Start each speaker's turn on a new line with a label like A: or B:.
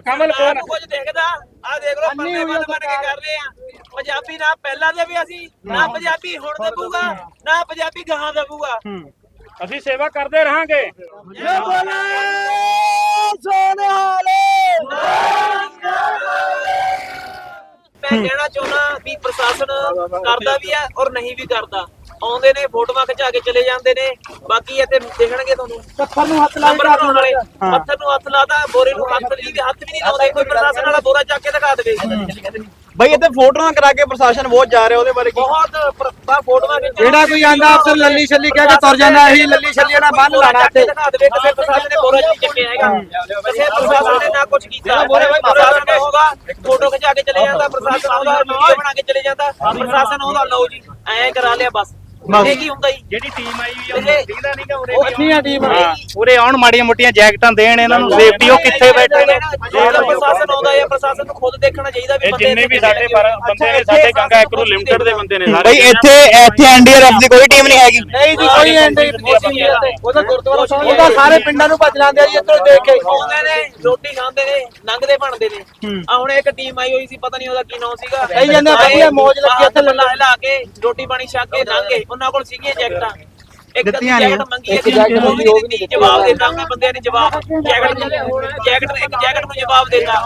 A: ਕਮਲ
B: ਨੂੰ ਕੁਝ ਦੇਖਦਾ। ਆ ਦੇਖ ਲਓ ਪਰਦੇ ਬੰਦ ਬਣ ਕੇ ਕਰ ਰਹੇ ਆ। ਪੰਜਾਬੀ ਨਾ ਪਹਿਲਾਂ ਦੇ ਵੀ ਅਸੀਂ ਨਾ ਪੰਜਾਬੀ ਹੁਣ ਦਬੂਗਾ ਨਾ ਪੰਜਾਬੀ ਗਾਹਾਂ ਦਬੂਗਾ।
A: ਅਸੀਂ ਸੇਵਾ ਕਰਦੇ ਰਹਾਂਗੇ।
B: ਜੇ ਬੋਲੇ। ਕਹਿਣਾ ਚਾਹੁੰਦਾ ਵੀ ਪ੍ਰਸ਼ਾਸਨ ਕਰਦਾ ਵੀ ਹੈ ਔਰ ਨਹੀਂ ਵੀ ਕਰਦਾ। ਆਉਂਦੇ ਨੇ ਫੋਟੋਆਂ ਖਿਚਾ ਕੇ ਚਲੇ ਜਾਂਦੇ ਨੇ। ਬਾਕੀ ਇੱਥੇ ਦੇਖਣਗੇ ਤੁਹਾਨੂੰ।
C: ਪੱਥਰ ਨੂੰ ਹੱਥ ਲਾ
B: ਨੰਬਰ ਬਣਾਉਣ ਵਾਲੇ। ਪੱਥਰ ਨੂੰ ਹੱਥ ਲਾਦਾ ਬੋਰੇ ਨੂੰ ਹੱਥ ਵੀ ਹੱਥ ਵੀ ਨਹੀਂ ਲਾਉਂਦੇ ਕੋਈ ਪ੍ਰਸ਼ਾਸਨ ਵਾਲਾ ਬੋਰਾ ਚੱਕ ਕੇ ਦਿਖਾ ਦੇਵੇ।
D: ਬਈ ਇੱਥੇ ਫੋਟੋਆਂ ਕਰਾ ਕੇ ਪ੍ਰਸ਼ਾਸਨ ਬਹੁਤ ਜਾ ਰਿਹਾ ਉਹਦੇ ਬਾਰੇ ਕੀ?
B: ਬਹੁਤ ਪ੍ਰ- ਬਾ ਫੋਟੋਆਂ ਖਿੱਚਣ
C: ਜਿਹੜਾ ਕੋਈ ਆਂਦਾ ਅਫਸਰ ਲੱਲੀ ਛੱਲੀ ਕਹਿ ਕੇ ਤੁਰ ਜਾਂਦਾ ਇਹੀ ਲੱਲੀ ਛੱਲੀ ਨਾਲ ਬੰਨ ਲਾਣਾ ਇੱਥੇ।
B: ਦਿਖਾ ਦੇਵੇ ਕਿਸੇ ਪ੍ਰਸ਼ਾਸਨ ਨੇ ਬੋਰਾ ਨਹੀਂ ਚੱਕਿਆ ਹੈਗਾ। ਕਿਸੇ ਪ੍ਰਸ਼ਾਸਨ ਨੇ ਨਾ ਕੁਝ ਕੀਤਾ। ਪ੍ਰਸ਼ਾਸਨ ਨੇ ਹੋਗਾ ਫੋਟੋ ਖਿਚਾ ਕੇ ਚਲੇ ਜਾਂਦਾ ਪ੍ਰਸ਼ਾਸਨ ਆਉਂਦਾ ਵੀਡੀਓ ਬਣਾ ਕੇ ਚਲੇ ਜਾਂਦਾ। ਪ੍ਰਸ਼ਾਸਨ ਆਉਂਦਾ ਲਓ ਜੀ ਐਂ ਕਰਾ ਲਿਆ ਬਸ। ਇਹ ਕੀ ਹੁੰਦਾ ਜੀ?
A: ਜਿਹੜੀ ਟੀਮ ਆਈ ਵੀ
B: ਇਹ-
A: ਦੀਦਾ ਨਹੀਂਗਾ ਉਰੇ
B: ਉਹ
C: ਕਿੰਨੀਆਂ ਟੀਮ
A: ਹਾਂ। ਉਰੇ ਆਉਣ ਮਾੜੀਆਂ ਮੋਟੀਆਂ ਜੈਕਟਾਂ ਦੇਣ ਇਹਨਾਂ ਨੂੰ ਸੇਫਟੀ ਉਹ ਕਿੱਥੇ ਬੈਠੇ ਨੇ?
B: ਜਿਹੜਾ ਪ੍ਰਸ਼ਾਸਨ ਆਉਂਦਾ ਹੈ ਪ੍ਰਸ਼ਾਸਨ ਨੂੰ ਖੁਦ ਦੇਖਣਾ ਚਾਹੀਦਾ ਵੀ
A: ਇਹ
B: ਬੰਦੇ
A: ਜਿੰਨੇ ਵੀ ਸਾਡੇ ਪਰ ਬੰਦੇ ਨੇ ਸਾਡੇ ਗੰਗਾ ਐਕਰੂ ਲਿਮਟਿਡ ਦੇ ਬੰਦੇ ਨੇ ਸਾਰੇ
D: ਬਈ ਇੱਥੇ ਇੱਥੇ ਐਨਡੀਆਰਐਫ ਦੀ ਕੋਈ ਟੀਮ ਨਹੀਂ ਹੈਗੀ।
C: ਨਹੀਂ ਜੀ ਕੋਈ ਐਂਡੇ ਉਹਦਾ ਗੁਰਦੁਆਰਾ ਸਾਹਿਬ ਉਹਦਾ ਸਾਰੇ ਪਿੰਡਾਂ ਨੂੰ ਭੱਜ ਲਾਂਦੇ ਆ ਜੀ ਇੱਧਰੋਂ ਦੇਖ ਕੇ।
B: ਆਉਂਦੇ ਨੇ ਰੋਟੀ ਖਾਂਦੇ ਨੇ ਲੰਘਦੇ ਬਣਦੇ ਨੇ। ਆ ਹੁਣ ਇੱਕ ਟੀਮ ਆਈ ਹੋਈ ਸੀ ਪਤਾ ਨਹੀਂ ਉਹਦਾ ਕੀ ਨਾਮ ਸੀਗਾ।
C: ਕਹੀ ਜਾਂਦੇ ਆ, ਵਧੀਆ ਮੌਜ ਲੱਗੀ ਇੱਥੇ
B: ਲੱਲਾ ਹਿਲਾ ਕੇ ਰੋਟੀ ਪਾਣੀ ਛਕ ਕੇ ਲੰਘੇ ਉਹਨਾਂ ਕੋਲ ਸੀਗੀਆਂ ਜੈਕਟਾਂ। ਇੱਕ ਅੱਧੀ
D: ਦਿੱਤੀਆਂ ਨੀ।
B: ਜੈਕਟ ਮੰਗੀ
C: ਇੱਕ ਜੈਕਟ
B: ਉਹ ਵੀ ਨਹੀਂ ਜਵਾਬ ਦੇਤਾ। ਉਹਨੇ ਬੰਦਿਆਂ ਨੇ ਜਵਾਬ ਜੈਕਟ ਜੈਕਟ ਇੱਕ ਜੈਕਟ ਨੂੰ ਜਵਾਬ ਦੇਤਾ।